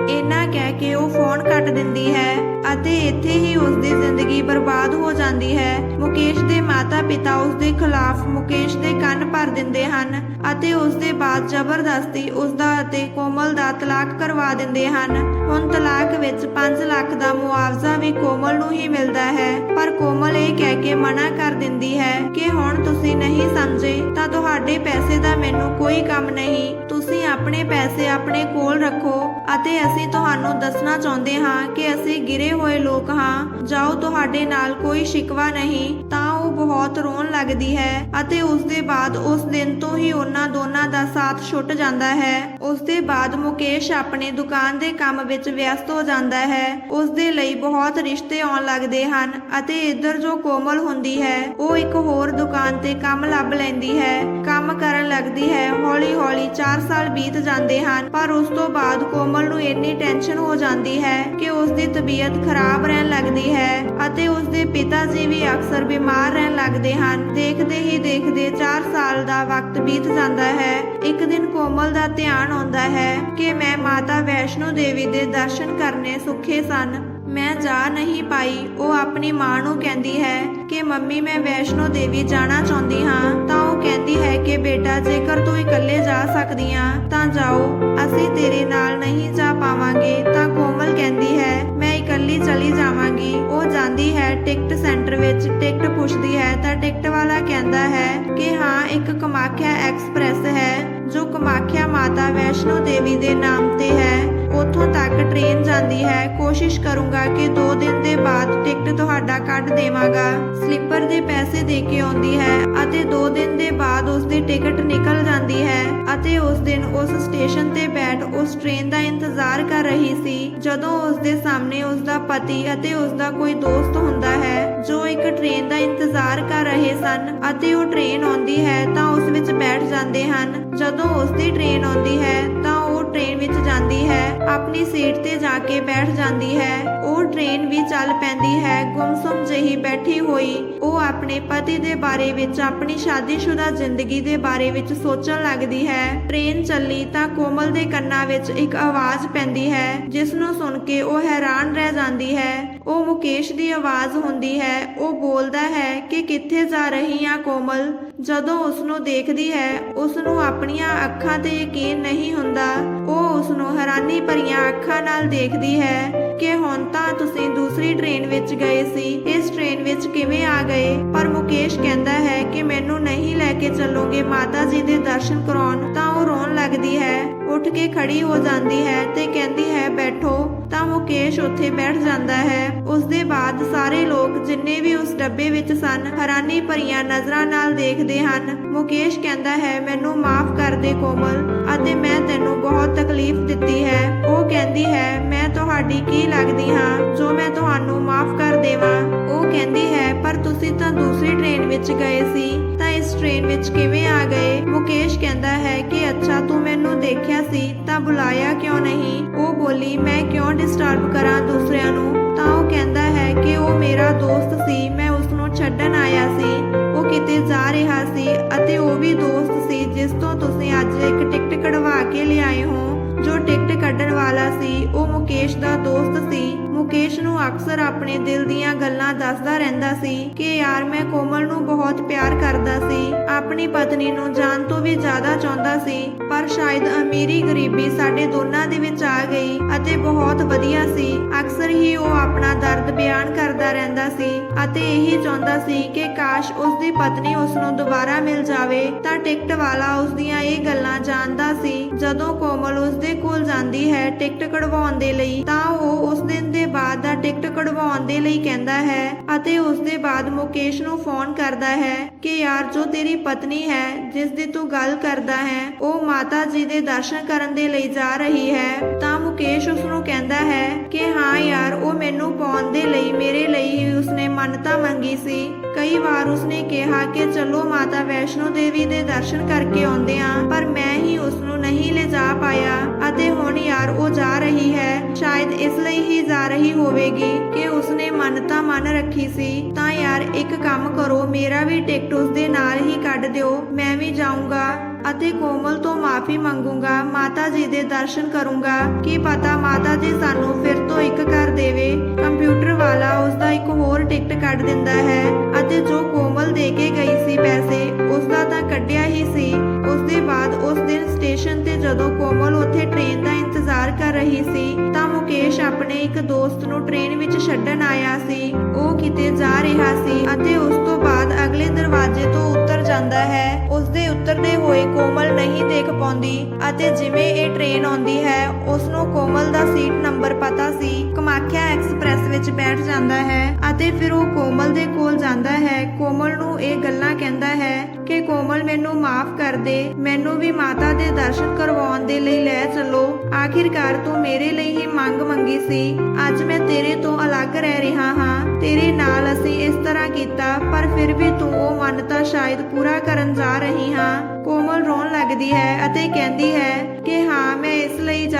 S1: ਇਹਨਾਂ ਕਹਿ ਕੇ ਉਹ ਫੋਨ ਕੱਟ ਦਿੰਦੀ ਹੈ ਅਤੇ ਇੱਥੇ ਹੀ ਉਸ ਦੀ ਜ਼ਿੰਦਗੀ ਬਰਬਾਦ ਹੋ ਜਾਂਦੀ ਹੈ। ਮੁਕੇਸ਼ ਦੇ ਮਾਤਾ-ਪਿਤਾ ਉਸ ਦੇ ਖਿਲਾਫ ਮੁਕੇਸ਼ ਦੇ ਕੰਨ ਭਰ ਦਿੰਦੇ ਹਨ ਅਤੇ ਉਸ ਦੇ ਬਾਅਦ ਜ਼ਬਰਦਸਤੀ ਉਸ ਦਾ ਅਤੇ ਕੋਮਲ ਦਾ ਤਲਾਕ ਕਰਵਾ ਦਿੰਦੇ ਹਨ। ਹੁਣ ਤਲਾਕ ਵਿੱਚ 5 ਲੱਖ ਦਾ ਮੁਆਵਜ਼ਾ ਵੀ ਕੋਮਲ ਨੂੰ ਹੀ ਮਿਲਦਾ ਹੈ। ਪਰ ਕੋਮਲ ਇਹ ਕਹਿ ਕੇ ਮਨਾ ਕਰ ਦਿੰਦੀ ਹੈ ਕਿ ਹੁਣ ਤੁਸੀਂ ਨਹੀਂ ਸਮਝੇ ਤਾਂ ਤੁਹਾਡੇ ਪੈਸੇ ਦਾ ਮੈਨੂੰ ਕੋਈ ਕੰਮ ਨਹੀਂ। ਤੁਸੀਂ ਆਪਣੇ ਪੈਸੇ ਆਪਣੇ ਕੋਲ ਰੱਖੋ ਅਤੇ ਅਸੀਂ ਤੁਹਾਨੂੰ ਦੱਸ ਦੱਸਣਾ ਚਾਹੁੰਦੇ ਹਾਂ ਕਿ ਅਸੀਂ ਗਿਰੇ ਹੋਏ ਲੋਕ ਹਾਂ। ਜਾਓ, ਤੁਹਾਡੇ ਨਾਲ ਕੋਈ ਸ਼ਿਕਵਾ ਨਹੀਂ, ਤਾਂ ਬਹੁਤ ਰੋਣ ਲੱਗਦੀ ਹੈ ਅਤੇ ਉਸ ਦੇ ਬਾਅਦ ਉਸ ਦਿਨ ਤੋਂ ਹੀ ਉਹਨਾਂ ਦੋਨਾਂ ਦਾ ਸਾਥ ਛੁੱਟ ਜਾਂਦਾ ਹੈ। ਉਸ ਦੇ ਬਾਅਦ ਮੁਕੇਸ਼ ਆਪਣੇ ਦੁਕਾਨ ਦੇ ਕੰਮ ਵਿੱਚ ਵਿਅਸਤ ਹੋ ਜਾਂਦਾ ਹੈ। ਉਸ ਦੇ ਲਈ ਬਹੁਤ ਰਿਸ਼ਤੇ ਆਉਣ ਲੱਗਦੇ ਹਨ ਅਤੇ ਇੱਧਰ ਜੋ ਕੋਮਲ ਹੁੰਦੀ ਹੈ, ਉਹ ਇੱਕ ਹੋਰ ਦੁਕਾਨ ਤੇ ਕੰਮ ਲੱਭ ਲੈਂਦੀ ਹੈ। ਕੰਮ ਕਰਨ ਲੱਗਦੀ ਹੈ, ਹੌਲੀ-ਹੌਲੀ 4 ਸਾਲ ਬੀਤ ਜਾਂਦੇ ਹਨ, ਪਰ ਉਸ ਤੋਂ ਬਾਅਦ ਕੋਮਲ ਨੂੰ ਇੰਨੀ ਟੈਨਸ਼ਨ ਹੋ ਜਾਂਦੀ ਹੈ ਕਿ ਉਸ ਦੀ ਤਬੀਅਤ ਖਰਾਬ ਰਹਿਣ ਲੱਗਦੀ ਹੈ ਅਤੇ ਉਸ ਦੇ ਪਿਤਾ ਜੀ ਵੀ ਅਕਸਰ ਬਿਮਾਰ ਰਹਿਣ ਲੱਗਦੇ ਹਨ। ਦੇਖਦੇ ਹੀ ਦੇਖਦੇ 4 ਸਾਲ ਦਾ ਵਕਤ ਬੀਤ ਜਾਂਦਾ ਹੈ। ਇੱਕ ਦਿਨ ਕੋਮਲ ਦਾ ਧਿਆਨ ਆਉਂਦਾ ਹੈ ਕਿ ਮੈਂ ਮਾਤਾ ਵੈਸ਼ਨੋ ਦੇਵੀ ਦੇ ਦਰਸ਼ਨ ਕਰਨੇ ਸੁੱਖੇ ਸਨ। ਮੈਂ ਜਾ ਨਹੀਂ ਪਾਈ। ਉਹ ਆਪਣੀ ਮਾਂ ਨੂੰ ਕਹਿੰਦੀ ਹੈ ਕਿ ਮੰਮੀ, ਮੈਂ ਵੈਸ਼ਨੋ ਦੇਵੀ ਜਾਣਾ ਚਾਹੁੰਦੀ ਹਾਂ। ਵੈਸ਼ਨੋ ਦੇਵੀ ਦੇ ਨਾਮ ਤੇ ਹੈ। ਉੱਥੋਂ ਤੱਕ ਟ੍ਰੇਨ ਜਾਂਦੀ ਹੈ। ਕੋਸ਼ਿਸ਼ ਕਰੂੰਗਾ ਕਿ 2 ਦਿਨ ਦੇ ਬਾਅਦ ਟਿਕਟ ਤੁਹਾਡਾ ਕੱਢ ਦੇਵਾਂਗਾ। ਸਲੀਪਰ ਦੇ ਪੈਸੇ ਦੇ ਕੇ ਆਉਂਦੀ ਹੈ। ਅਤੇ 2 ਦਿਨ ਦੇ ਬਾਅਦ ਉਸ ਦੀ ਟਿਕਟ ਨਿਕਲ ਜਾਂਦੀ ਹੈ ਅਤੇ ਉਸ ਦਿਨ ਉਸ ਸਟੇਸ਼ਨ ਤੇ ਬੈਠ ਉਸ ਟ੍ਰੇਨ ਦਾ ਇੰਤਜ਼ਾਰ ਕਰ ਰਹੀ ਸੀ, ਜਦੋਂ ਉਸ ਦੇ ਸਾਹਮਣੇ ਉਸ ਦਾ ਪਤੀ ਅਤੇ ਉਸ ਦਾ ਕੋਈ ਦੋਸਤ ਹੁੰਦਾ ਹੈ, ਜੋ ਇੱਕ ਟ੍ਰੇਨ ਦਾ ਇੰਤਜ਼ਾਰ ਕਰ ਰਹੇ ਸਨ ਅਤੇ ਉਹ ਟ੍ਰੇਨ ਆਉਂਦੀ ਹੈ ਤਾਂ ਉਸ ਵਿੱਚ ਬੈਠ ਜਾਂਦੇ ਹਨ। ਜਦੋਂ ਉਸ ਦੀ ਟ੍ਰੇਨ ਆਉਂਦੀ ਹੈ ਤਾਂ ਉਹ ਟ੍ਰੇਨ ਵਿੱਚ ਜਾਂਦੀ ਹੈ, ਆਪਣੀ ਸੀਟ ਤੇ ਜਾ ਕੇ ਬੈਠ ਜਾਂਦੀ ਹੈ। ਉਹ ਟ੍ਰੇਨ ਵੀ ਚੱਲ ਪੈਂਦੀ ਹੈ, ਗੁੰਮਸੁਮ ਜਿਹੀ ਬੈਠੀ ਹੋਈ। ਉਹ ਆਪਣੇ ਪਤੀ ਦੇ ਬਾਰੇ ਵਿੱਚ, ਆਪਣੀ ਸ਼ਾਦੀशुदा ਜ਼ਿੰਦਗੀ ਦੇ ਬਾਰੇ ਵਿੱਚ ਸੋਚਣ ਲੱਗਦੀ ਹੈ। ਟ੍ਰੇਨ ਚੱਲੀ ਤਾਂ ਕੋਮਲ ਦੇ ਕੰਨਾਂ ਵਿੱਚ ਇੱਕ ਆਵਾਜ਼ ਪੈਂਦੀ ਹੈ ਜਿਸ ਨੂੰ ਸੁਣ ਕੇ ਉਹ ਹੈਰਾਨ ਰਹਿ ਜਾਂਦੀ ਹੈ। ਉਹ ਮੁਕੇਸ਼ ਦੀ ਆਵਾਜ਼ ਹੁੰਦੀ ਹੈ, ਉਹ ਬੋਲਦਾ ਹੈ ਕਿ ਕਿੱਥੇ ਜਾ ਰਹੀ ਆ ਕੋਮਲ? ਜਦੋਂ ਉਸ ਨੂੰ ਦੇਖਦੀ ਹੈ ਉਸ ਨੂੰ ਆਪਣੀਆਂ ਅੱਖਾਂ ਤੇ ਯਕੀਨ ਨਹੀਂ ਹੁੰਦਾ। ਉਹ ਉਸ ਨੂੰ ਹੈਰਾਨੀ ਭਰੀਆਂ ਅੱਖਾਂ ਨਾਲ ਦੇਖਦੀ ਹੈ। ਕਿ ਹੁਣ ਤਾਂ ਤੁਸੀਂ ਦੂਸਰੀ ਟ੍ਰੇਨ ਵਿੱਚ ਗਏ ਸੀ। ਇਸ ਟ੍ਰੇਨ ਵਿੱਚ ਕਿਵੇਂ ਆ ਗਏ? ਪਰ ਮੁਕੇਸ਼ ਕਹਿੰਦਾ ਹੈ ਕਿ ਮੈਨੂੰ ਨਹੀਂ ਲੈ ਕੇ ਚੱਲੋਗੇ। ਮਾਤਾ ਜੀ ਦੇ ਦਰਸ਼ਨ ਕਰਾਉਣ ਤਾਂ ਉਹ ਰੋਣ ਲੱਗਦੀ ਹੈ। ਉੱਠ ਕੇ ਖੜੀ ਹੋ ਜਾਂਦੀ ਹੈ ਤੇ ਕਹਿੰਦੀ ਹੈ, ਬੈਠੋ। ਤਾਂ ਮੁਕੇਸ਼ ਉੱਥੇ ਬੈਠ ਜਾਂਦਾ ਹੈ। ਉਸ ਦੇ ਬਾਅਦ ਸਾਰੇ ਲੋਕ ਜਿੰਨੇ ਵੀ ਉਸ ਡੱਬੇ ਵਿੱਚ ਸਨ, ਹੈਰਾਨੀ ਭਰੀਆਂ ਨਜ਼ਰਾਂ ਨਾਲ ਦੇਖਦੇ ਹਨ। ਮੁਕੇਸ਼ ਕਹਿੰਦਾ ਹੈ, ਮੈਨੂੰ ਮਾਫ ਕਰ ਦੇ ਕੋਮਲ ਅਤੇ ਮੈਂ ਤੈਨੂੰ ਬਹੁਤ ਤਕਲੀਫ ਦਿੱਤੀ ਹੈ। ਉਹ ਕਹਿੰਦੀ ਹੈ, ਮੈਂ ਤੁਹਾਡੀ ਕੀ ਲੱਗਦੀ ਹਾਂ? ਜੋ ਮੈਂ ਤੁਹਾਨੂੰ ਮਾਫ ਕਰ ਦੇਵਾਂ। ਉਹ ਕਹਿੰਦੀ ਹੈ, ਪਰ ਤੁਸੀਂ ਤਾਂ ਦੂਸਰੀ ਟ੍ਰੇਨ ਵਿੱਚ ਗਏ ਸੀ। ਤਾਂ ਇਸ ਟ੍ਰੇਨ ਵਿੱਚ ਕਿਵੇਂ ਆ ਗਏ? ਮੁਕੇਸ਼ ਕਹਿੰਦਾ ਹੈ ਕਿ, ਅੱਛਾ, ਤੂੰ ਮੈਨੂੰ ਦੇਖਿਆ ਸੀ, ਤਾਂ ਬੁਲਾਇਆ ਕਿਉਂ ਨਹੀਂ? ਉਹ ਬੋਲੀ, ਮੈਂ ਕਿਉਂ ਡਿਸਟਰਬ ਕਰਾਂ ਦੂਸਰਿਆਂ ਨੂੰ? ਤਾਂ ਉਹ ਕਹਿੰਦਾ ਹੈ ਕਿ ਉਹ ਮੇਰਾ ਦੋਸਤ ਸੀ, ਮੈਂ ਉਸ ਨੂੰ ਛੱਡਣ ਆਇਆ ਸੀ। ਉਹ ਕਿਤੇ ਜਾ ਰਿਹਾ ਸੀ ਅਤੇ ਉਹ ਵੀ ਦੋਸਤ ਸੀ, ਜਿਸ ਤੋਂ ਤੁਸੀਂ ਅੱਜ ਇੱਕ ਟਿਕਟ ਕਢਵਾ ਕੇ ਲਿਆਏ ਹੋ, ਜੋ ਟਿਕਟ ਕੱਢਣ ਵਾਲਾ ਸੀ। ਉਹ ਮੁਕੇਸ਼ ਦਾ ਦੋਸਤ ਮੁਕੇਸ਼ ਅਕਸਰ ਆਪਣੇ ਦਿਲ ਦੀਆਂ ਗੱਲਾਂ ਦੱਸਦਾ ਰਹਿੰਦਾ ਸੀ ਕਿ ਯਾਰ ਮੈਂ ਕੋਮਲ ਨੂੰ ਬਹੁਤ ਪਿਆਰ ਕਰਦਾ ਸੀ। ਆਪਣੀ ਪਤਨੀ ਨੂੰ ਜਾਨ ਤੋਂ ਵੀ ਜ਼ਿਆਦਾ ਚਾਹੁੰਦਾ ਸੀ, ਪਰ ਸ਼ਾਇਦ ਅਮੀਰੀ ਗਰੀਬੀ ਸਾਡੇ ਦੋਨਾਂ ਦੇ ਵਿੱਚ ਆ ਗਈ ਅਤੇ ਬਹੁਤ ਵਧੀਆ ਸੀ। ਅਕਸਰ ਹੀ ਉਹ ਆਪਣਾ ਦਰਦ ਬਿਆਨ ਕਰਦਾ ਰਹਿੰਦਾ ਸੀ ਅਤੇ ਇਹੀ ਚਾਹੁੰਦਾ ਸੀ ਕਿ ਕਾਸ਼ ਉਸ ਦੀ ਪਤਨੀ ਉਸ ਨੂੰ ਦੁਬਾਰਾ ਮਿਲ ਜਾਵੇ ਤਾਂ ਟਿਕਟ ਵਾਲਾ ਉਸ ਦੀਆਂ ਇਹ ਗੱਲਾਂ ਜਾਣਦਾ ਸੀ। ਜਦੋਂ ਕੋਮਲ ਉਸ ਦੇ ਕੋਲ ਜਾਂਦੀ ਹੈ ਟਿਕਟ ਕਢਵਾਉਣ ਦੇ ਲਈ ਤਾਂ ਉਹ ਉਸ ਦਿਨ ਦੇ ਬਾਅਦ ਦਾ ਟਿਕਟ ਕਢਵਾਉਣ ਦੇ ਲਈ ਕਹਿੰਦਾ ਹੈ ਅਤੇ ਉਸ ਦੇ ਬਾਅਦ ਮੁਕੇਸ਼ ਨੂੰ ਫੋਨ ਕਰਦਾ ਹੈ ਕਿ ਯਾਰ, ਜੋ ਤੇਰੀ ਪਤਨੀ ਹੈ ਜਿਸ ਦੀ ਤੂੰ ਗੱਲ ਕਰਦਾ ਹੈ, ਉਹ ਮਾਤਾ ਜੀ ਦੇ ਦਰਸ਼ਨ ਕਰਨ ਦੇ ਲਈ ਜਾ ਰਹੀ ਹੈ, ਤਾਂ ਮੁਕੇਸ਼ ਉਸ ਨੂੰ ਕਹਿੰਦਾ ਹੈ ਕਿ ਹਾਂ ਯਾਰ, ਉਹ ਮੈਨੂੰ ਪਾਉਣ ਦੇ ਲਈ, ਮੇਰੇ ਲਈ ਹੀ ਉਸਨੇ ਮੰਨਤਾ ਮੰਗੀ ਸੀ। ਕਈ ਵਾਰ ਉਸਨੇ ਕਿਹਾ ਕਿ ਚਲੋ ਮਾਤਾ ਵੈਸ਼ਨੋ ਦੇਵੀ ਦੇ ਦਰਸ਼ਨ ਕਰਕੇ ਆਉਂਦੇ ਆਂ ਪਰ ਮੈਂ ਹੀ ਉਸ ਨੂੰ ਨਹੀਂ ਲਿਜਾ ਪਾਇਆ। ਅਤੇ ਹੁਣ ਯਾਰ, ਉਹ ਜਾ ਰਹੀ ਹੈ। ਸ਼ਾਇਦ ਇਸ ਲਈ ਹੀ ਜਾ ਰਹੀ ਹੋਵੇਗੀ ਕਿ ਉਸਨੇ ਮੰਨਤਾ ਮੰਨ ਰੱਖੀ ਸੀ। ਤਾਂ ਯਾਰ, ਇੱਕ ਕੰਮ ਕਰੋ, ਮੇਰਾ ਵੀ ਟਿਕਟ ਉਸ ਦੇ ਨਾਲ ਹੀ ਕੱਢ ਦਿਓ, ਮੈਂ ਵੀ ਜਾਊਂਗਾ। ਅਤੇ ਕੋਮਲ ਤੋਂ ਮਾਫੀ ਮੰਗੂੰਗਾ, ਮਾਤਾ ਜੀ ਦੇ ਦਰਸ਼ਨ ਕਰੂੰਗਾ। ਕੀ ਪਤਾ ਮਾਤਾ ਜੀ ਸਾਨੂੰ ਫਿਰ ਤੋਂ ਇੱਕ ਕਰ ਦੇਵੇ? ਕੰਪਿਊਟਰ ਵਾਲਾ ਉਸ ਦਾ ਇੱਕ ਹੋਰ ਟਿਕਟ ਕੱਢ ਦਿੰਦਾ ਹੈ ਅਤੇ ਜੋ ਕੋਮਲ ਦੇ ਕੇ ਗਈ ਸੀ ਪੈਸੇ ਉਸ ਦਾ ਤਾਂ ਕੱਢਿਆ ਹੀ ਸੀ। ਉਸ ਦੇ ਬਾਅਦ ਉਸ ਦਿਨ ਸਟੇਸ਼ਨ ਤੇ ਜਦੋਂ ਕੋਮਲ ਉੱਥੇ ਟ੍ਰੇਨ ਦਾ ਇੰਤਜ਼ਾਰ ਕਰ ਰਹੀ ਸੀ, ਤਾਂ ਮੁਕੇਸ਼ ਆਪਣੇ ਇੱਕ ਦੋਸਤ ਨੂੰ ਟ੍ਰੇਨ ਵਿੱਚ ਛੱਡਣ ਆਇਆ ਸੀ। ਉਹ ਕਿਤੇ ਜਾ ਰਿਹਾ ਸੀ ਅਤੇ ਉਸ ਤੋਂ ਬਾਅਦ ਅਗਲੇ ਦਰਵਾਜ਼ੇ ਤੋਂ ਉਤਰ ਜਾਂਦਾ ਹੈ। ਉਤਰਦੇ ਹੋਏ ਕੋਮਲ ਨਹੀਂ ਦੇਖ ਪਾਉਂਦੀ ਅਤੇ ਜਿਵੇਂ ਇਹ ਟ੍ਰੇਨ ਆਉਂਦੀ ਹੈ ਉਸ ਨੂੰ ਕੋਮਲ ਦਾ ਸੀਟ ਨੰਬਰ ਪਤਾ ਸੀ। ਕਮਾਖਿਆ ਐਕਸਪ੍ਰੈਸ ਵਿੱਚ ਬੈਠ ਜਾਂਦਾ ਹੈ ਅਤੇ ਫਿਰ ਉਹ ਕੋਮਲ ਦੇ ਕੋਲ ਜਾਂਦਾ ਹੈ। ਕੋਮਲ ਨੂੰ ਇਹ ਗੱਲਾਂ ਕਹਿੰਦਾ ਹੈ ਕਿ ਕੋਮਲ ਮੈਨੂੰ ਮਾਫ ਕਰ ਦੇ, ਮੈਨੂੰ ਵੀ ਮਾਤਾ ਦੇ ਦਰਸ਼ਨ ਕਰਵਾਉਣ ਦੇ ਲਈ ਲੈ ਚੱਲੋ। ਆਖਿਰਕਾਰ ਤੂੰ ਮੇਰੇ ਲਈ ਹੀ ਮੰਗ ਮੰਗੀ ਸੀ। ਅੱਜ ਮੈਂ ਤੇਰੇ ਤੋਂ ਅਲੱਗ ਰਹਿ ਰਿਹਾ ਹਾਂ। ਤੇਰੇ ਨਾਲ ਅਸੀਂ ਇਸ ਤਰ੍ਹਾਂ ਕੀਤਾ, ਪਰ ਫਿਰ ਵੀ ਤੂੰ ਉਹ ਮੰਨਤਾ ਸ਼ਾਇਦ ਪੂਰਾ ਕਰਨ ਜਾ ਰਹੀ ਹਾਂ। ਕੋਮਲ ਰੋਣ ਲੱਗਦੀ ਹੈ ਅਤੇ ਕਹਿੰਦੀ ਹੈ ਕਿ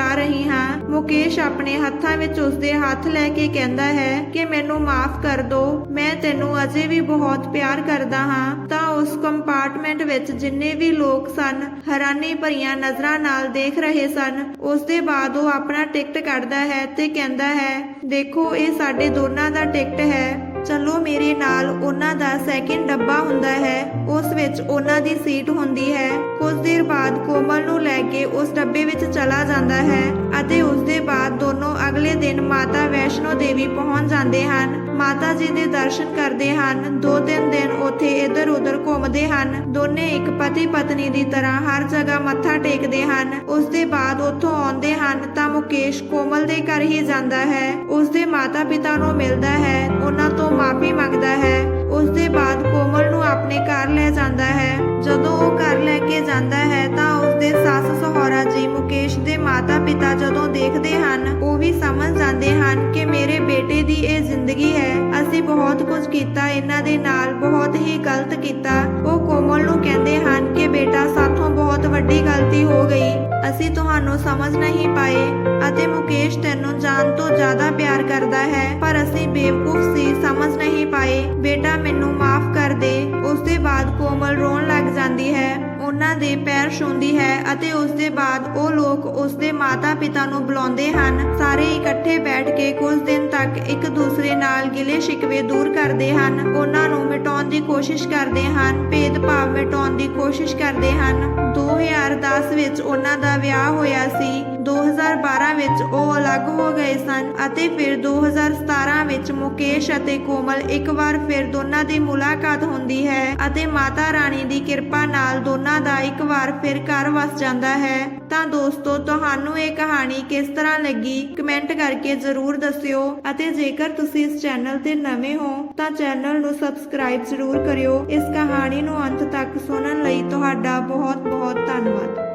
S1: ਜਾ ਰਹੀ ਹਾਂ। ਮੁਕੇਸ਼ ਆਪਣੇ ਹੱਥਾਂ ਵਿੱਚ ਉਸਦੇ ਹੱਥ ਲੈ ਕੇ ਕਹਿੰਦਾ ਹੈ ਕਿ ਮੈਨੂੰ ਮਾਫ ਕਰ ਦੋ। ਮੈਂ ਤੈਨੂੰ ਅਜੇ ਵੀ ਬਹੁਤ ਪਿਆਰ ਕਰਦਾ ਹਾਂ। ਤਾਂ ਉਸ ਕੰਪਾਰਟਮੈਂਟ ਵਿੱਚ ਜਿੰਨੇ ਵੀ ਲੋਕ ਸਨ, ਹੈਰਾਨੀ ਭਰੀਆਂ ਨਜ਼ਰਾਂ ਨਾਲ ਦੇਖ ਰਹੇ ਸਨ। ਉਸ ਦੇ ਬਾਅਦ ਉਹ ਆਪਣਾ ਟਿਕਟ ਕੱਢਦਾ ਹੈ ਤੇ ਕਹਿੰਦਾ ਹੈ, ਦੇਖੋ, ਇਹ ਸਾਡੇ ਦੋਨਾਂ ਦਾ ਟਿਕਟ ਹੈ। ਚਲੋ ਮੇਰੇ ਨਾਲ ਉਹਨਾਂ ਦਾ ਸੈਕਿੰਡ ਡੱਬਾ ਹੁੰਦਾ ਹੈ, ਉਸ ਵਿੱਚ ਉਹਨਾਂ ਦੀ ਸੀਟ ਹੁੰਦੀ ਹੈ। ਕੁਝ ਦੇਰ ਬਾਅਦ ਕੋਮਲ ਨੂੰ ਲੈ ਕੇ ਉਸ ਡੱਬੇ ਵਿੱਚ ਚਲਾ ਜਾਂਦਾ ਹੈ ਅਤੇ ਉਸ ਦੇ ਬਾਅਦ ਦੋਨੋਂ ਅਗਲੇ ਦਿਨ ਮਾਤਾ ਵੈਸ਼ਨੋ ਦੇਵੀ ਪਹੁੰਚ ਜਾਂਦੇ ਹਨ। ਮਾਤਾ ਜੀ ਦੇ ਦਰਸ਼ਨ ਕਰਦੇ ਹਨ। ਦੋ ਤਿੰਨ ਦਿਨ ਉੱਥੇ ਇੱਧਰ ਉੱਧਰ ਘੁੰਮਦੇ ਹਨ। ਦੋਨੇ ਇੱਕ ਪਤੀ ਪਤਨੀ ਦੀ ਤਰ੍ਹਾਂ ਹਰ ਜਗ੍ਹਾ ਮੱਥਾ ਟੇਕਦੇ ਹਨ। ਉਸ ਦੇ ਬਾਅਦ ਉੱਥੋਂ ਆਉਂਦੇ ਹਨ ਤਾਂ ਮੁਕੇਸ਼ ਕੋਮਲ ਦੇ ਘਰ ਹੀ ਜਾਂਦਾ ਹੈ। ਉਸ ਦੇ ਮਾਤਾ ਪਿਤਾ ਨੂੰ ਮਿਲਦਾ ਹੈ। ਉਹਨਾਂ ਤੋਂ ਮਾਫੀ ਮੰਗਦਾ ਹੈ ਉਸ ਦੇ ਬਾਅਦ ਕੋਮਲ ਨੂੰ ਆਪਣੇ ਘਰ ਲੈ ਜਾਂਦਾ ਹੈ। ਜਦੋਂ ਉਹ ਘਰ ਲੈ ਕੇ ਜਾਂਦਾ ਹੈ ਤਾਂ ਉਸ ਦੇ ਸੱਸ ਸਹੁਰਾ ਜੀ ਮੁਕੇਸ਼ ਦੇ ਮਾਤਾ ਪਿਤਾ ਜਦੋਂ ਦੇਖਦੇ ਹਨ, ਉਹ ਵੀ ਸਮਝ ਜਾਂਦੇ ਹਨ ਕਿ ਮੇਰੇ ਬੇਟੇ ਦੀ ਇਹ ਜ਼ਿੰਦਗੀ ਹੈ। ਅਸੀਂ ਬਹੁਤ ਕੁਝ ਕੀਤਾ, ਇਹਨਾਂ ਦੇ ਨਾਲ ਬਹੁਤ ਹੀ ਗਲਤ ਕੀਤਾ। ਉਹ ਕੋਮਲ ਨੂੰ ਕਹਿੰਦੇ ਹਨ ਕਿ ਬੇਟਾ, ਸਾਥੋਂ ਬਹੁਤ ਵੱਡੀ ਗਲਤੀ ਹੋ ਗਈ। ਅਸੀਂ ਤੁਹਾਨੂੰ ਸਮਝ ਨਹੀਂ ਪਾਏ ਅਤੇ ਮੁਕੇਸ਼ ਤੈਨੂੰ ਜਾਨ ਤੋਂ ਜ਼ਿਆਦਾ ਪਿਆਰ ਕਰਦਾ ਹੈ, ਪਰ ਅਸੀਂ ਬੇਵਕੂਫ ਸੀ, ਸਮਝ ਨਹੀਂ ਪਾਏ। ਬੇਟਾ, ਮੈਨੂੰ ਮਾਫ ਕਰ ਦੇ। ਉਸ ਦੇ ਬਾਅਦ ਕੋਮਲ ਰੋਣ ਲੱਗ ਜਾਂਦੀ ਹੈ। ਉਹਨਾਂ ਦੇ ਪੈਰ ਛੂੰਹਦੀ ਹੈ ਅਤੇ ਉਸ ਦੇ ਬਾਅਦ ਉਹ ਲੋਕ ਉਸ ਦੇ ਮਾਤਾ-ਪਿਤਾ ਨੂੰ ਬੁਲਾਉਂਦੇ ਹਨ। ਸਾਰੇ ਇਕੱਠੇ ਬੈਠ ਕੇ ਕੁਝ ਦਿਨ ਤੱਕ ਇੱਕ ਦੂਸਰੇ ਨਾਲ ਗਿਲੇ ਸ਼ਿਕਵੇ ਦੂਰ ਕਰਦੇ ਹਨ। ਉਹਨਾਂ ਨੂੰ ਮਿਟਾਉਣ ਦੀ ਕੋਸ਼ਿਸ਼ ਕਰਦੇ ਹਨ, ਭੇਦਭਾਵ ਮਿਟਾਉਣ ਦੀ ਕੋਸ਼ਿਸ਼ ਕਰਦੇ ਹਨ। 2010 ਵਿੱਚ ਉਹਨਾਂ ਦਾ ਵਿਆਹ ਹੋਇਆ ਸੀ। 2012 ਵਿੱਚ ਉਹ ਅਲੱਗ ਹੋ ਗਏ ਸਨ ਅਤੇ ਫਿਰ 2017 ਵਿੱਚ ਮੁਕੇਸ਼ ਅਤੇ ਕੋਮਲ ਇੱਕ ਵਾਰ ਫਿਰ ਦੋਨਾਂ ਦੀ ਮੁਲਾਕਾਤ ਹੁੰਦੀ ਹੈ ਅਤੇ ਮਾਤਾ ਰਾਣੀ ਦੀ ਕਿਰਪਾ ਨਾਲ ਦੋਨਾਂ ਦਾ ਇੱਕ ਵਾਰ ਫਿਰ ਘਰ ਵਸ ਜਾਂਦਾ ਹੈ। ਤਾਂ ਦੋਸਤੋ, ਤੁਹਾਨੂੰ ਇਹ ਕਹਾਣੀ ਕਿਸ ਤਰ੍ਹਾਂ ਲੱਗੀ? ਕਮੈਂਟ ਕਰਕੇ ਜ਼ਰੂਰ ਦੱਸਿਓ ਅਤੇ ਜੇਕਰ ਤੁਸੀਂ ਇਸ ਚੈਨਲ ਤੇ ਨਵੇਂ ਹੋ, ਤਾਂ ਚੈਨਲ ਨੂੰ ਸਬਸਕ੍ਰਾਈਬ ਜ਼ਰੂਰ ਕਰਿਓ। ਇਸ ਕਹਾਣੀ ਨੂੰ ਅੰਤ ਤੱਕ ਸੁਣਨ ਲਈ ਤੁਹਾਡਾ ਬਹੁਤ ਬਹੁਤ ਧੰਨਵਾਦ।